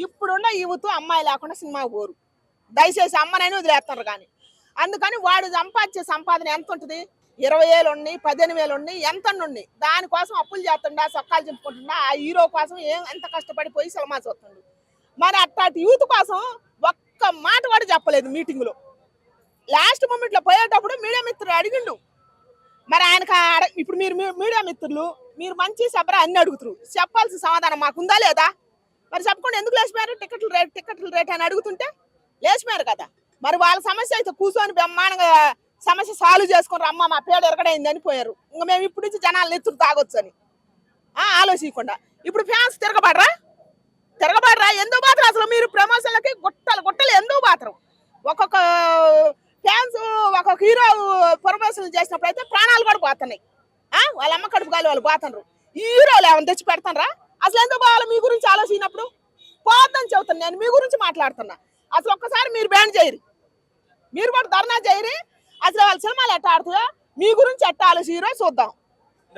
ఇప్పుడున్న యువత అమ్మాయి లేకుండా సినిమాకి పోరు. దయచేసి అమ్మనైనా వదిలేస్తారు కానీ. అందుకని వాడు సంపాదించే సంపాదన ఎంత ఉంటుంది ఇరవై వేలు ఉన్నాయి పదిహేను వేలు ఉన్నాయి ఎంత ఉన్నాయి. దానికోసం అప్పులు చేస్తుండా సొక్కాలు చెప్పుకుంటుండా ఆ హీరో కోసం ఏం ఎంత కష్టపడిపోయి సినిమా చూస్తుండు. మరి అట్లాంటి యూత్ కోసం ఒక్క మాట కూడా చెప్పలేదు మీటింగ్లో. లాస్ట్ మూమెంట్లో పోయేటప్పుడు మీడియా మిత్రుడు అడిగిండు. మరి ఆయనకు ఆడ- ఇప్పుడు మీరు మీ- మీడియా మిత్రులు మీరు మంచి చెప్పరా అన్ని అడుగుతారు. చెప్పాల్సిన సమాధానం మాకుందా లేదా? మరి చెప్పకుండా ఎందుకు లేచిపోయారు? టికెట్లు రేట్ టికెట్లు రేట్ అని అడుగుతుంటే లేచిపోయారు కదా. మరి వాళ్ళ సమస్య అయితే కూర్చొని బ్రహ్మాండంగా సమస్య సాల్వ్ చేసుకుని అమ్మ మా పేడ ఎరగడైందని పోయారు. ఇంకా మేము ఇప్పుడు నుంచి జనాలు నెత్తురు తాగొచ్చు అని ఆలోచించకుండా. ఇప్పుడు ఫ్యాన్స్ తిరగబడరా? తిరగబడరా? ఎందుకు మాత్రం అసలు మీరు ప్రమోషన్లకి గుట్టలు గుట్టలు ఎందుకు మాత్రం? ఒక్కొక్క ఫ్యాన్స్ ఒక్కొక్క హీరో ప్రమోషన్ చేసినప్పుడు అయితే ప్రాణాలు కూడా పోతున్నాయి. వాళ్ళ అమ్మ కడుపు గాలి వాళ్ళు పోతున్నారు. ఈ హీరోలు ఏమైనా తెచ్చి పెడతారా అసలు ఎందుకు పోవాలి? మీ గురించి ఆలోచించినప్పుడు పోద్దని చెబుతాను నేను మీ గురించి మాట్లాడుతున్నా. అసలు ఒక్కసారి మీరు బ్యాన్ చేయరు. మీరు కూడా ధర్నా చేయరు. అసలు వాళ్ళ సినిమాలు ఎట్ట ఆడుతుందో మీ గురించి ఎట్ట ఆలోచించరో చూద్దాం.